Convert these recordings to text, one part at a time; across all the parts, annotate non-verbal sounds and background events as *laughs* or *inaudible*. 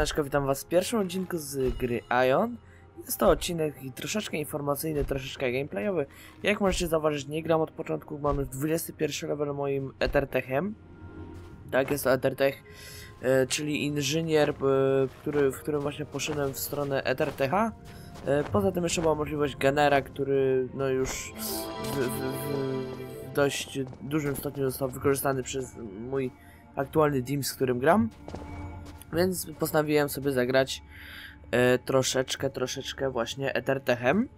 Siemaneczko, witam was w pierwszym odcinku z gry Ion. Jest to odcinek troszeczkę informacyjny, troszeczkę gameplayowy. Jak możecie zauważyć, nie gram od początku, mam już 21 level moim Ethertechem. Tak, jest to Ethertech, e, czyli inżynier, e, który, w którym właśnie poszedłem w stronę Ethertecha. E, poza tym jeszcze była możliwość Genera, który no już w, w, w dość dużym stopniu został wykorzystany przez mój aktualny team, z którym gram. Więc postanowiłem sobie zagrać e, troszeczkę, troszeczkę właśnie Ethertechem.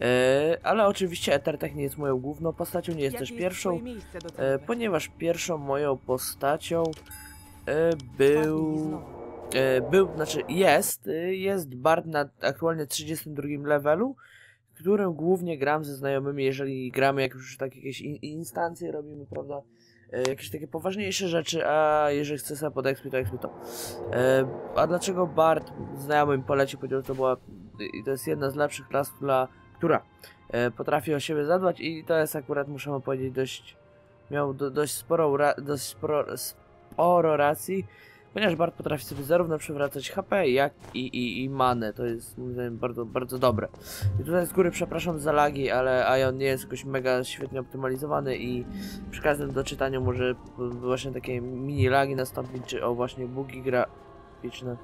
E, ale oczywiście Ethertech nie jest moją główną postacią, nie jest też pierwszą, miejsce do e, ponieważ pierwszą moją postacią był... Był, znaczy jest, jest Bard na aktualnie 32 levelu, którym głównie gram ze znajomymi, jeżeli gramy jak już tak jakieś in, instancje robimy, prawda, jakieś takie poważniejsze rzeczy, a jeżeli chce sobie pod XP, to XP to. E, a dlaczego Bard znajomy mi polecił, powiedział, że to była, i to jest jedna z lepszych klas, która, która e, potrafi o siebie zadbać i to jest akurat, muszę powiedzieć, dość, miał do, dość sporo, dość sporo, sporo racji, ponieważ Bard potrafi sobie zarówno przywracać HP, jak i, i, i manę. To jest moim zdaniem bardzo, bardzo dobre. I tutaj z góry przepraszam za lagi, ale Ion nie jest jakoś mega świetnie optymalizowany i przy każdym doczytaniu może właśnie takie mini lagi nastąpić, czy o właśnie bugi graficzne.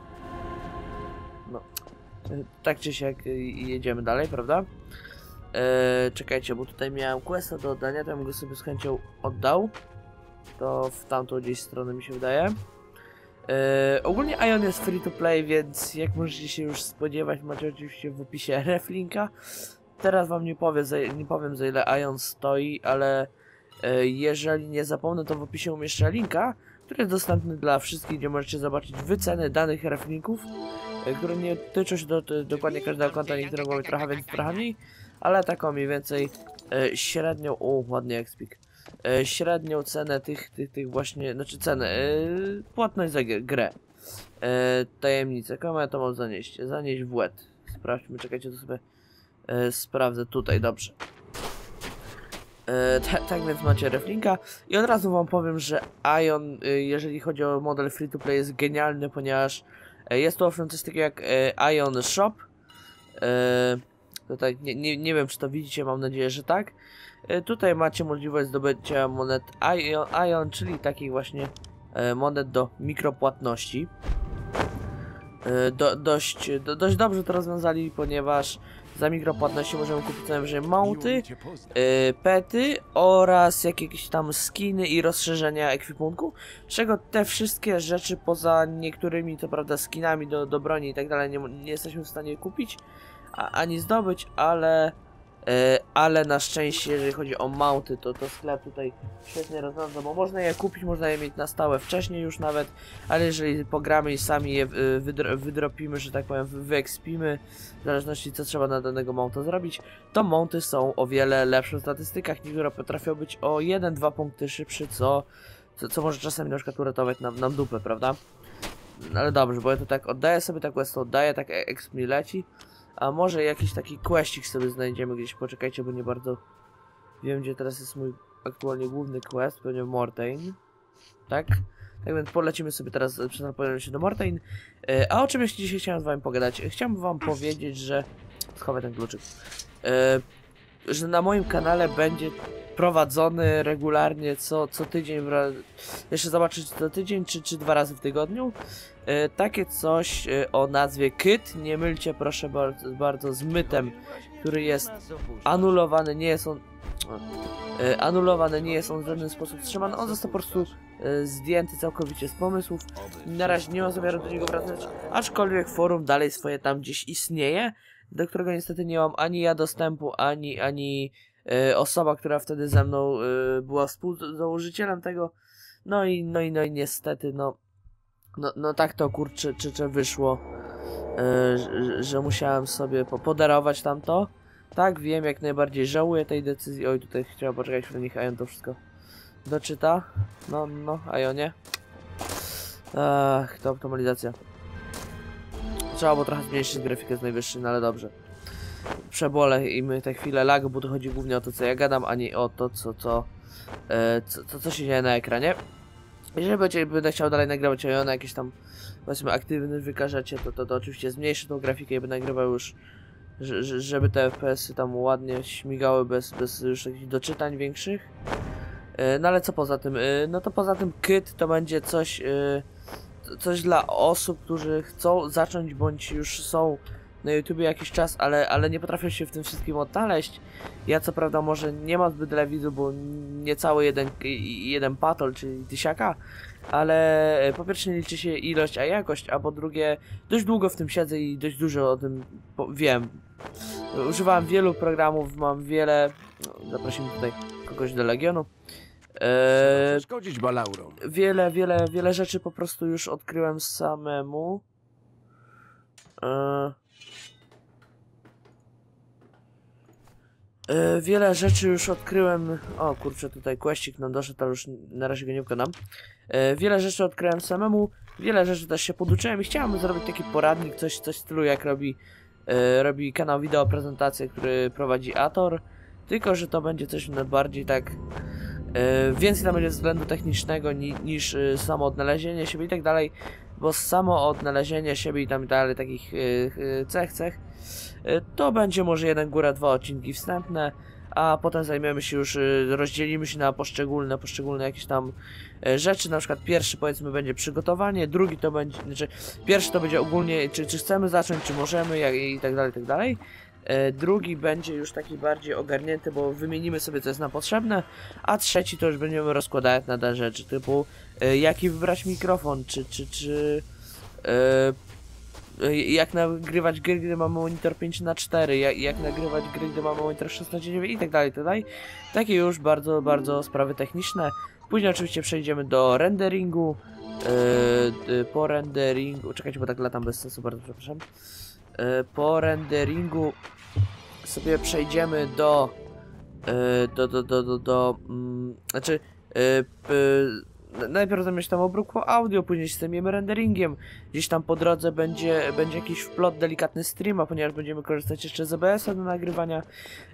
No, tak czy siak y, jedziemy dalej, prawda? Eee, czekajcie, bo tutaj miałem questa do oddania, to ja bym go sobie z chęcią oddał. To w tamtą gdzieś stronę mi się wydaje. Eee, ogólnie Ion jest free to play, więc jak możecie się już spodziewać, macie oczywiście w opisie *laughs* reflinka. Teraz wam nie, powie, za, nie powiem za ile Ion stoi, ale e, jeżeli nie zapomnę, to w opisie umieszczę linka, który jest dostępny dla wszystkich, gdzie możecie zobaczyć wyceny danych reflinków, e, które nie tyczą się do, do, dokładnie każdego konta, niektóre mogą trochę więcej, trochę mniej, ale taką mniej więcej średnią, o ładnie expik, e, średnią cenę tych, tych, tych właśnie, znaczy cenę, e, płatność za gr- grę. E, tajemnicę, komu ja to mam zanieść? Zanieść w łeb. Sprawdźmy, czekajcie, to sobie e, sprawdzę tutaj, dobrze. E, ta, tak więc macie reflinka i od razu wam powiem, że Ion, e, jeżeli chodzi o model free to play jest genialny, ponieważ e, jest to owszem coś takiego jak e, Ion Shop. E, tutaj nie, nie, nie wiem czy to widzicie, mam nadzieję, że tak. E, tutaj macie możliwość zdobycia monet Ion, Ion czyli takich właśnie e, monet do mikropłatności. E, do, dość, do, dość dobrze to rozwiązali, ponieważ za mikropłatności możemy kupić co najwyżej mounty, pety oraz jakieś tam skiny i rozszerzenia ekwipunku, czego te wszystkie rzeczy poza niektórymi, to prawda, skinami do, do broni i tak dalej nie, nie jesteśmy w stanie kupić, a, ani zdobyć, ale ale na szczęście, jeżeli chodzi o mounty, to, to sklep tutaj świetnie rozwiązał, bo można je kupić, można je mieć na stałe wcześniej już nawet, ale jeżeli pogramy i sami je y, wydro, wydropimy, że tak powiem, wy- wyekspimy, w zależności co trzeba na danego mounta zrobić, to mounty są o wiele lepsze w statystykach, niektóre potrafią być o 1-2 punkty szybszy, co, co, co może czasami na przykład uratować nam, nam dupę, prawda? No Ale dobrze, bo ja to tak oddaję sobie, tak quest oddaję, tak e- exp mi leci, a może jakiś taki questik sobie znajdziemy gdzieś, poczekajcie, bo nie bardzo wiem, gdzie teraz jest mój aktualnie główny quest, pewnie Mortain, tak? Tak więc polecimy sobie teraz, przetransportujemy się do Mortain. E, a o czym jeszcze dzisiaj chciałem z wami pogadać? Chciałbym wam powiedzieć, że... Schowaj ten kluczyk. E, że na moim kanale będzie prowadzony regularnie co, co tydzień, jeszcze zobaczyć co tydzień, czy, czy dwa razy w tygodniu. E, takie coś e, o nazwie Kyt. Nie mylcie proszę bardzo, bardzo z mytem, który jest anulowany, nie jest on... E, anulowany, nie jest on w żaden sposób wstrzymany. On został po prostu e, zdjęty całkowicie z pomysłów. Na razie nie mam zamiaru do niego wracać, aczkolwiek forum dalej swoje tam gdzieś istnieje, do którego niestety nie mam ani ja dostępu, ani, ani osoba, która wtedy ze mną e, była współzałożycielem tego. No i, no i, no i niestety, no, no, no tak to kurczę, czy, wyszło, e, że, że musiałem sobie po, podarować tamto. Tak, wiem, jak najbardziej żałuję tej decyzji. Oj, tutaj chciałem poczekać, chwilę, niech Ion to wszystko doczyta. No, no, Ionie. Ach, to optymalizacja. Trzeba było trochę zmniejszyć grafikę z najwyższej, no ale dobrze. Przebole i my te chwile lag, bo to chodzi głównie o to, co ja gadam, a nie o to, co, co, e, co, co, co się dzieje na ekranie. Jeżeli będzie, będę chciał dalej nagrywać o na jakieś tam powiedzmy aktywny wykażecie, to, to, to oczywiście zmniejszy tą grafikę i będę nagrywał już, że- że- żeby te FPS-y tam ładnie śmigały bez, bez już jakichś doczytań większych. E, No ale co poza tym? E, No to poza tym KIT to będzie coś, e, coś dla osób, którzy chcą zacząć bądź już są na YouTubie jakiś czas, ale, ale nie potrafią się w tym wszystkim odnaleźć. Ja co prawda może nie mam zbyt wiele widzów, bo niecały jeden, jeden patol, czyli tysiaka, ale e, po pierwsze nie liczy się ilość, a jakość, a po drugie dość długo w tym siedzę i dość dużo o tym wiem. Używałem wielu programów, mam wiele... No, zaprosimy tutaj kogoś do Legionu. Eee, Przeszkodzić balaurom. wiele, wiele, wiele rzeczy po prostu już odkryłem samemu. E... E, wiele rzeczy już odkryłem. O kurczę, tutaj questik nam doszedł, ale już na razie go nie wykonam. E, wiele rzeczy odkryłem samemu, wiele rzeczy też się poduczyłem i chciałem zrobić taki poradnik, coś, coś w stylu jak robi, e, robi kanał wideo prezentację, który prowadzi Ator. Tylko, że to będzie coś bardziej tak E, więcej tam będzie względu technicznego ni, niż samo odnalezienie siebie i tak dalej, bo samo odnalezienie siebie i tam dalej takich y, y, cech, cech, y, to będzie może jeden góra dwa odcinki wstępne, a potem zajmiemy się już, rozdzielimy się na poszczególne, poszczególne jakieś tam rzeczy, na przykład pierwszy powiedzmy będzie przygotowanie, drugi to będzie, znaczy pierwszy to będzie ogólnie, czy, czy chcemy zacząć, czy możemy jak, i tak dalej, i tak dalej. E, Drugi będzie już taki bardziej ogarnięty, bo wymienimy sobie co jest nam potrzebne, a trzeci to już będziemy rozkładać na te rzeczy typu e, jaki wybrać mikrofon, czy, czy, czy e, jak nagrywać gry, gdy mamy monitor 5 na 4 jak, jak nagrywać gry, gdy mamy monitor 16 na 9 i tak dalej, i tak dalej. Takie już bardzo, bardzo sprawy techniczne. Później oczywiście przejdziemy do renderingu. D- po renderingu, czekajcie, bo tak latam bez sensu, bardzo przepraszam. E, po renderingu sobie przejdziemy do e, do, do, do, do, do mm, znaczy e, najpierw zamiast tam obróbką audio, później się zajmiemy renderingiem, gdzieś tam po drodze będzie, będzie jakiś wplot delikatny streama, ponieważ będziemy korzystać jeszcze z OBS-a do nagrywania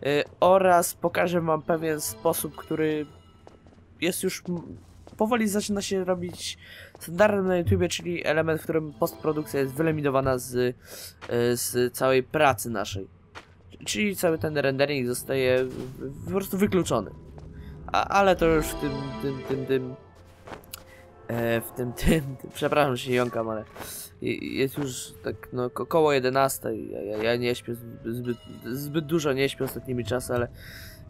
e, oraz pokażę wam pewien sposób, który jest już powoli zaczyna się robić standardem na YouTubie, czyli element, w którym postprodukcja jest wyeliminowana z, e, z całej pracy naszej. Czyli cały ten rendering zostaje po prostu wykluczony. A, ale to już w tym, tym, tym, tym, e, w tym, tym, tym, przepraszam, że się jąkam, ale je- jest już tak, no, ko- koło 11. Ja, ja, ja nie śpię zbyt, zbyt, dużo, nie śpię ostatnimi czasy, ale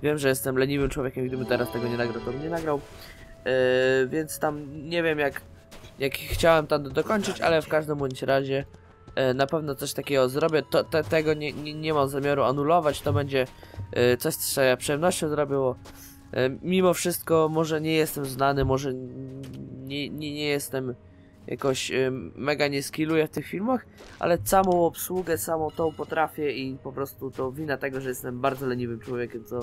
wiem, że jestem leniwym człowiekiem, gdybym teraz tego nie nagrał, to bym nie nagrał. E, więc tam nie wiem, jak, jak chciałem do- dokończyć, ale w każdym bądź razie e, na pewno coś takiego zrobię. To, te, tego nie, nie, nie mam zamiaru anulować, to będzie e, coś, co ja przyjemnością zrobiło. E, mimo wszystko, może nie jestem znany, może nie, nie, nie jestem jakoś mega nie skilluję w tych filmach, ale samą obsługę, samą tą potrafię i po prostu to wina tego, że jestem bardzo leniwym człowiekiem, co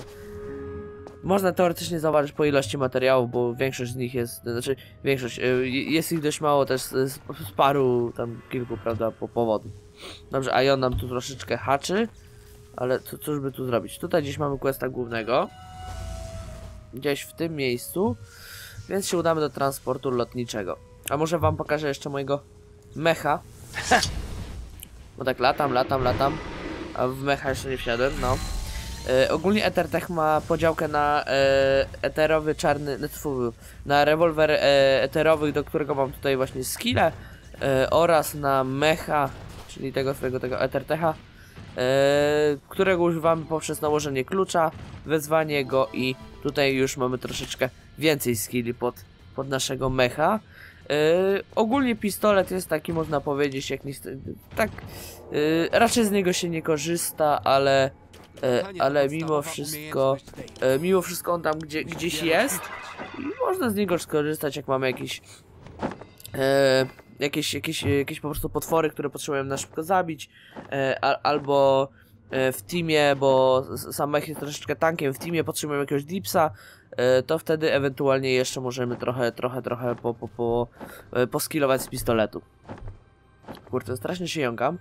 można teoretycznie zauważyć po ilości materiałów, bo większość z nich jest, znaczy większość, y, jest ich dość mało też z, z, z paru, tam kilku, prawda, po powodów. Dobrze, a on nam tu troszeczkę haczy, ale co, cóż by tu zrobić? Tutaj gdzieś mamy questa głównego, gdzieś w tym miejscu, więc się udamy do transportu lotniczego. A może wam pokażę jeszcze mojego mecha, *laughs* bo tak latam, latam, latam, a w mecha jeszcze nie wsiadłem, no. E, ogólnie Ethertech ma podziałkę na e, eterowy czarny, no, na rewolwer e, eterowy, do którego mam tutaj właśnie skille e, oraz na mecha, czyli tego swojego tego Ethertecha, e, którego używamy poprzez nałożenie klucza, wezwanie go i tutaj już mamy troszeczkę więcej skilli pod, pod naszego mecha. E, ogólnie pistolet jest taki, można powiedzieć, jak nie, tak, e, raczej z niego się nie korzysta, ale ale mimo wszystko, e, mimo wszystko on tam gdzie, gdzieś jest i można z niego skorzystać, jak mamy jakieś, e, jakieś, jakieś, jakieś po prostu potwory, które potrzebujemy na szybko zabić, e, a, albo e, w teamie, bo sam mech jest troszeczkę tankiem, w teamie potrzebujemy jakiegoś dipsa, e, to wtedy ewentualnie jeszcze możemy trochę, trochę, trochę po, po, po, e, poskilować z pistoletu. Kurczę, strasznie się jąkam.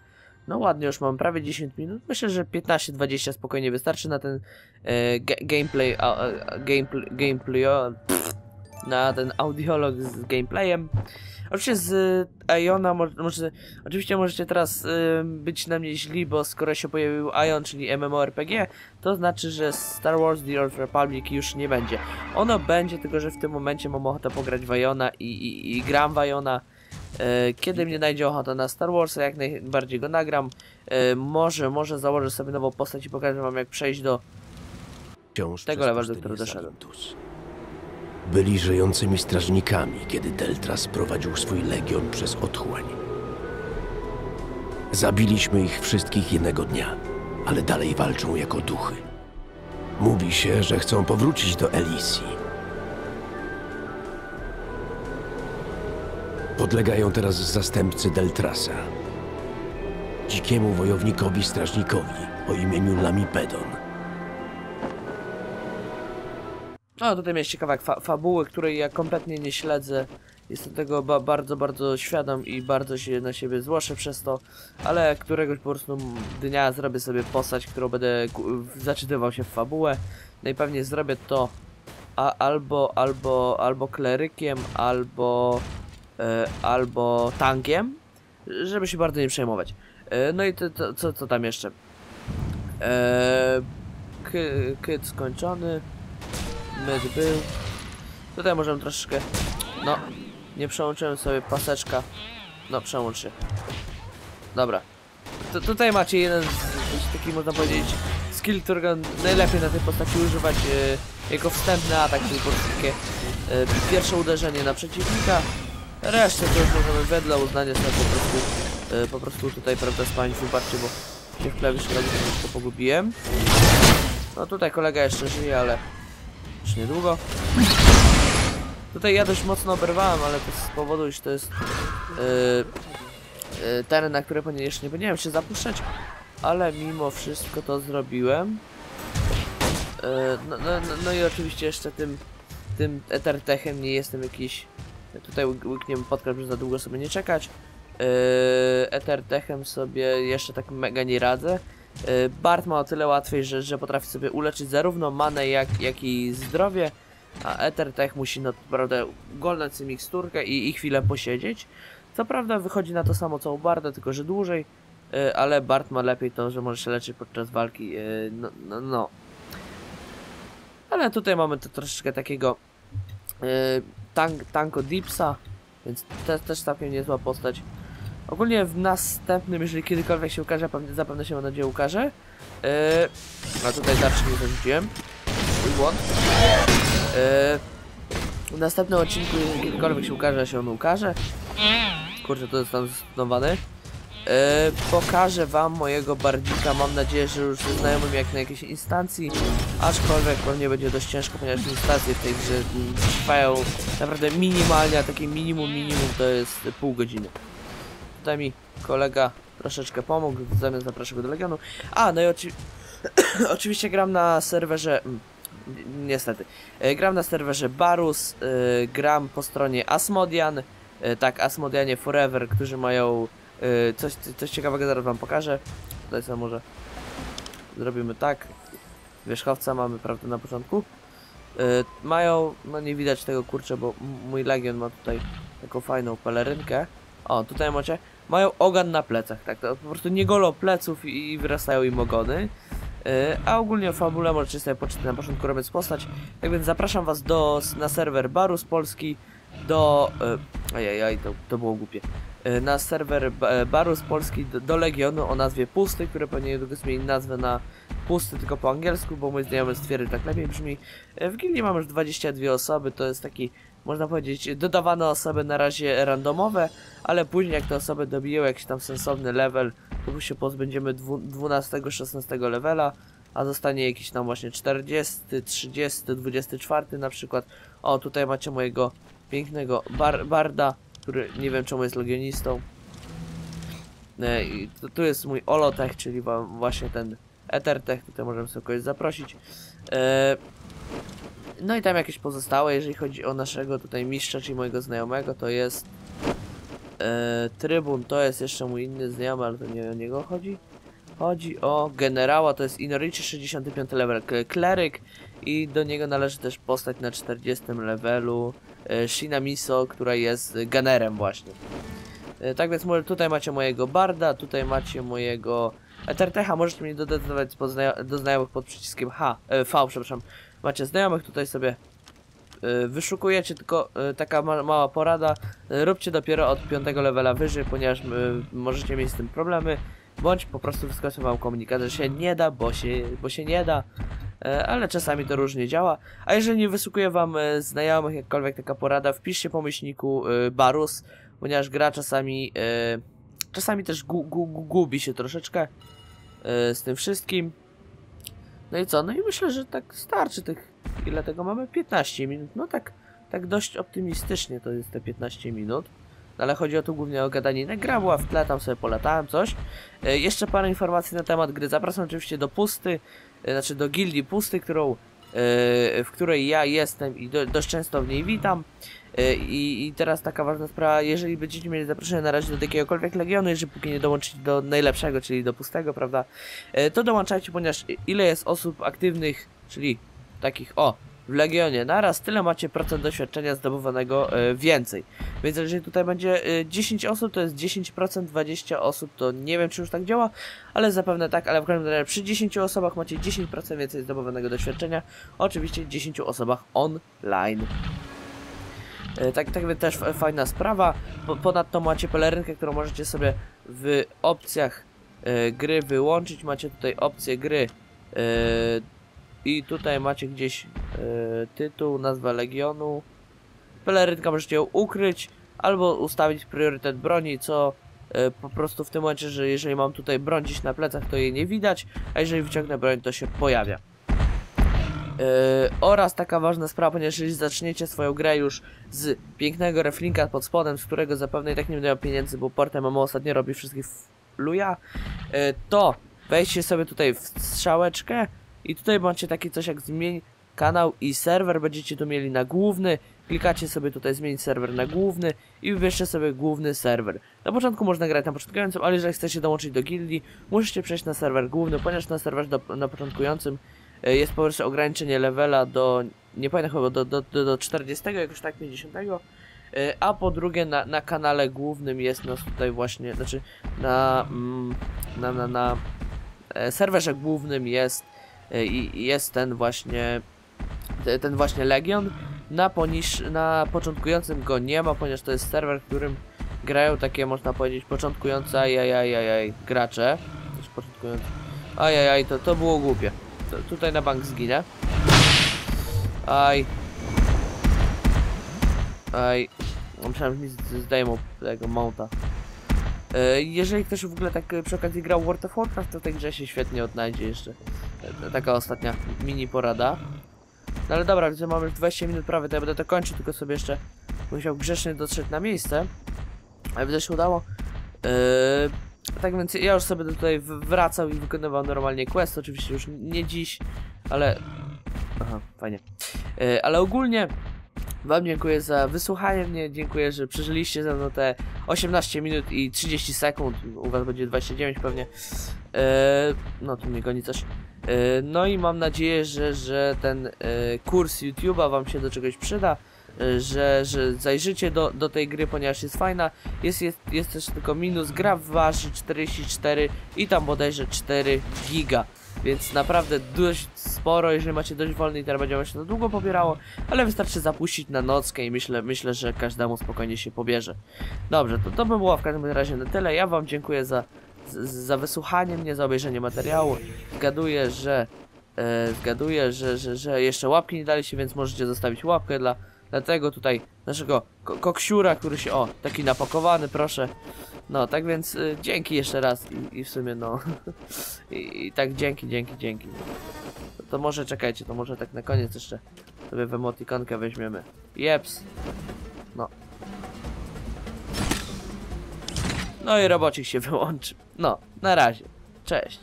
No ładnie, już mam prawie 10 minut. Myślę, że 15-20 spokojnie wystarczy na ten e, ga gameplay, a, a, gameplay, gameplay, pff, na ten audiolog z gameplayem. Oczywiście z Iona, może, może, oczywiście możecie teraz y, być na mnie źli, bo skoro się pojawił Ion, czyli MMORPG, to znaczy, że Star Wars The Old Republic już nie będzie. Ono będzie, tylko że w tym momencie mam ochotę pograć w Iona i, i, i gram w Iona. E, Kiedy mnie najdzie ochota na Star Warsa, jak najbardziej go nagram. E, Może, może założę sobie nową postać i pokażę wam jak przejść do... Wciąż Tego levelu, do którego doszedłem. Byli żyjącymi strażnikami, kiedy Deltras prowadził swój legion przez otchłań. Zabiliśmy ich wszystkich jednego dnia, ale dalej walczą jako duchy. Mówi się, że chcą powrócić do Elisji. Podlegają teraz zastępcy Deltrasa. Dzikiemu wojownikowi strażnikowi o imieniu Lamipedon. No, tutaj jest ciekawa fa fabuły, której ja kompletnie nie śledzę. Jestem tego ba bardzo, bardzo świadom i bardzo się na siebie złoszę przez to, ale któregoś po prostu dnia zrobię sobie postać, którą będę zaczytywał się w fabułę. Najpewniej zrobię to a, albo, albo, albo klerykiem, albo, albo tankiem, żeby się bardzo nie przejmować. E, no i to, to, co, co tam jeszcze? E, ky- Kyt skończony. Myd był. Tutaj możemy troszeczkę... No, nie przełączyłem sobie paseczka. No, przełącz się. Dobra. Tu tutaj macie jeden z, z taki, można powiedzieć, skill, którego najlepiej na tej postaci używać e, jako wstępny atak, czyli po prostu takie e, pierwsze uderzenie na przeciwnika. Resztę to już możemy wedle uznania sobie po prostu, e, po prostu tutaj, prawda, spalić. Wybaczcie, bo się w klawiszy to pogubiłem. No tutaj kolega jeszcze żyje, ale już niedługo. Tutaj ja dość mocno oberwałem, ale to z powodu, iż to jest yy, teren, na który powinien- jeszcze nie powinienem się zapuszczać, ale mimo wszystko to zrobiłem. No, no, no, no i oczywiście jeszcze tym, tym Ethertechem nie jestem jakiś... Tutaj łyk- łykniemy podkreśl, żeby za długo sobie nie czekać. Yy, Ethertechem sobie jeszcze tak mega nie radzę. Yy, Bart ma o tyle łatwiej, że, że potrafi sobie uleczyć zarówno manę, jak, jak i zdrowie, a Ethertech musi no naprawdę golnąć sobie miksturkę i, i chwilę posiedzieć. Co prawda wychodzi na to samo co u Barda, tylko że dłużej, yy, ale Bart ma lepiej to, że może się leczyć podczas walki, yy, no, no, no. Ale tutaj mamy to troszeczkę takiego tank, tanko Dipsa, więc te, też całkiem niezła postać. Ogólnie w następnym, jeżeli kiedykolwiek się ukaże, zapewne się mam nadzieję ukaże. Yy, a tutaj tarczy nie zarzuciłem. Mój błąd. Yy, w następnym odcinku, jeżeli kiedykolwiek się ukaże, się on ukaże. Kurczę, to jest tam zastanowane. Yy, pokażę wam mojego bardzika, mam nadzieję, że już znajomym jak na jakiejś instancji, aczkolwiek pewnie będzie dość ciężko, ponieważ instancje w tej grze trwają naprawdę minimalnie, a takie minimum minimum to jest pół godziny. Tutaj mi kolega troszeczkę pomógł, zamiast zapraszam go do Legionu. A, no i oczy... *coughs* oczywiście gram na serwerze... mm, ni- Niestety. E, Gram na serwerze Barus, e, gram po stronie Asmodian, e, tak, Asmodianie Forever, którzy mają coś, coś ciekawego, zaraz wam pokażę. Tutaj sobie może zrobimy tak. Wierzchowca mamy, prawda, na początku. E, Mają, no nie widać tego kurczę, bo mój Legion ma tutaj taką fajną pelerynkę. O, tutaj macie. Mają ogon na plecach, tak, to po prostu nie golą pleców i, wyrastają im ogony. Yy, a ogólnie fabulę możecie sobie poczytać na początku robiąc postać. Tak więc zapraszam was do, na serwer Barus Polski, do... Ajajaj, to, to było głupie. Yy, na serwer Ba- Barus Polski do, Legionu o nazwie Pusty, które pewnie niedługo zmieni nazwę na Pusty tylko po angielsku, bo mój znajomy stwierdził, tak lepiej brzmi. Yy, w gildii mamy już 22 osoby, to jest taki, można powiedzieć, dodawane osoby na razie randomowe, ale później jak te osoby dobiją jakiś tam sensowny level, to się pozbędziemy 12-16 levela, a zostanie jakiś tam właśnie 40, 30, 24 na przykład. O, tutaj macie mojego pięknego bar barda, który nie wiem czemu jest legionistą. E, i tu- tu jest mój Olotech, czyli właśnie ten Ethertech, tutaj możemy sobie kogoś zaprosić. E, no i tam jakieś pozostałe, jeżeli chodzi o naszego tutaj mistrza, czyli mojego znajomego, to jest e, Trybun, to jest jeszcze mój inny znajomy, ale to nie o niego chodzi. Chodzi o generała, to jest Inorichi 65 level, kleryk i do niego należy też postać na 40 levelu e, Shinamiso, która jest gunnerem właśnie. E, tak więc tutaj macie mojego barda, tutaj macie mojego Ethertecha, możecie mnie dodawać do znajomych pod przyciskiem H, e, V, przepraszam. Macie znajomych, tutaj sobie wyszukujecie, tylko taka ma mała porada, róbcie dopiero od 5 levela wyżej, ponieważ możecie mieć z tym problemy, bądź po prostu wyskaże wam komunikat, że się nie da, bo się, bo się nie da. E, ale czasami to różnie działa. A jeżeli nie wysukuje wam e, znajomych jakkolwiek taka porada, wpiszcie po myślniku e, Barus, ponieważ gra czasami czasami też gu, gu, gu, gubi się troszeczkę z tym wszystkim. No i co? No i myślę, że tak starczy tych... Ile tego mamy? 15 minut. No tak, tak dość optymistycznie to jest te 15 minut. No ale chodzi o tu głównie o gadaninę. Gra była w tle, tam sobie polatałem coś. Jeszcze parę informacji na temat gry. Zapraszam oczywiście do pusty, znaczy do gildii pusty, którą, e, w której ja jestem i do, dość często w niej witam. E, I, I, teraz taka ważna sprawa, jeżeli będziecie mieli zaproszenie na razie do jakiegokolwiek legionu, jeżeli póki nie dołączycie do najlepszego, czyli do pustego, prawda, e, to dołączajcie, ponieważ ile jest osób aktywnych, czyli takich, o, w Legionie naraz, tyle macie procent doświadczenia zdobywanego e, więcej. Więc jeżeli tutaj będzie e, 10 osób, to jest 10%, 20 osób, to nie wiem czy już tak działa, ale zapewne tak, ale w każdym razie przy 10 osobach macie 10% więcej zdobywanego doświadczenia, oczywiście 10 osobach online. E, tak, tak więc też fajna sprawa. Ponadto macie pelerynkę, którą możecie sobie w opcjach e, gry wyłączyć. Macie tutaj opcję gry e, i tutaj macie gdzieś tytuł, nazwę legionu. Pelerynka możecie ją ukryć albo ustawić priorytet broni, co po prostu w tym momencie, że jeżeli mam tutaj broń gdzieś na plecach, to jej nie widać, a jeżeli wyciągnę broń, to się pojawia. Yy, oraz taka ważna sprawa, ponieważ jeżeli zaczniecie swoją grę już z pięknego reflinka pod spodem, z którego zapewne i tak nie będę pieniędzy, bo portem MMO ostatnio robi wszystkich luja, yy, to wejdźcie sobie tutaj w strzałeczkę i tutaj macie takie coś jak zmień kanał i serwer, będziecie tu mieli na główny, klikacie sobie tutaj zmienić serwer na główny i wybierzcie sobie główny serwer. Na początku można grać na początkującym, ale jeżeli chcecie dołączyć do gildii, musicie przejść na serwer główny, ponieważ na serwerze do, na początkującym E, jest po prostu ograniczenie levela do, nie pamiętam chyba, do, do, do, do 40, jakoś tak 50. E, a po drugie na, na kanale głównym jest nas tutaj właśnie, znaczy na, mm, na, na, na e, serwerze głównym jest i jest ten właśnie ten właśnie Legion. Na, poniż, na początkującym go nie ma, ponieważ to jest serwer, w którym grają takie, można powiedzieć, początkujące ajajajajaj gracze. Początkujące. Ajajaj, to, to było głupie tutaj na bank zginę. Aj. Aj. Myślałem, że mi tego mounta. E, jeżeli ktoś w ogóle tak przy okazji grał World of Warcraft, to w tej grze się świetnie odnajdzie jeszcze. Taka ostatnia mini porada. No ale dobra, gdzie mamy już 20 minut prawie, to ja będę to kończył, tylko sobie jeszcze musiał grzecznie dotrzeć na miejsce. Ale by się udało. Yy, tak więc ja już sobie tutaj wracał i wykonywał normalnie quest, oczywiście już nie dziś, ale... Aha, fajnie. Yy, ale ogólnie Wam dziękuję za wysłuchanie mnie, dziękuję, że przeżyliście ze mną te 18 minut i 30 sekund, u Was będzie 29 pewnie. Yy, no, tu mnie goni coś. Yy, no i mam nadzieję, że, że ten yy, kurs YouTube'a Wam się do czegoś przyda. Y, że, że zajrzycie do, do tej gry, ponieważ jest fajna. Jest, jest, jest też tylko minus, gra waży 44 i tam bodajże 4 giga. Więc naprawdę dość sporo, jeżeli macie dość wolny internet, będzie wam się to długo pobierało, ale wystarczy zapuścić na nockę i myślę, myślę, że każdemu spokojnie się pobierze. Dobrze, to, to by było w każdym razie na tyle. Ja wam dziękuję za, za wysłuchanie mnie, za obejrzenie materiału. Zgaduję, że e, zgaduję, że, że, że jeszcze łapki nie daliście, więc możecie zostawić łapkę dla Dlatego tutaj naszego ko koksiura, który się, o, taki napakowany, proszę. No, tak więc y, dzięki jeszcze raz i, i w sumie no, *laughs* I, i, tak dzięki, dzięki, dzięki. To, to, może czekajcie, to może tak na koniec jeszcze sobie w emotikonkę weźmiemy. Jeps. No. No i robocik się wyłączy. No, na razie. Cześć.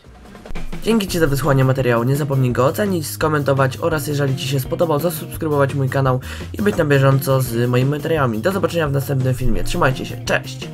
Dzięki Ci za wysłanie materiału, nie zapomnij go ocenić, skomentować oraz jeżeli Ci się spodobał, zasubskrybować mój kanał i być na bieżąco z moimi materiałami. Do zobaczenia w następnym filmie, trzymajcie się, cześć!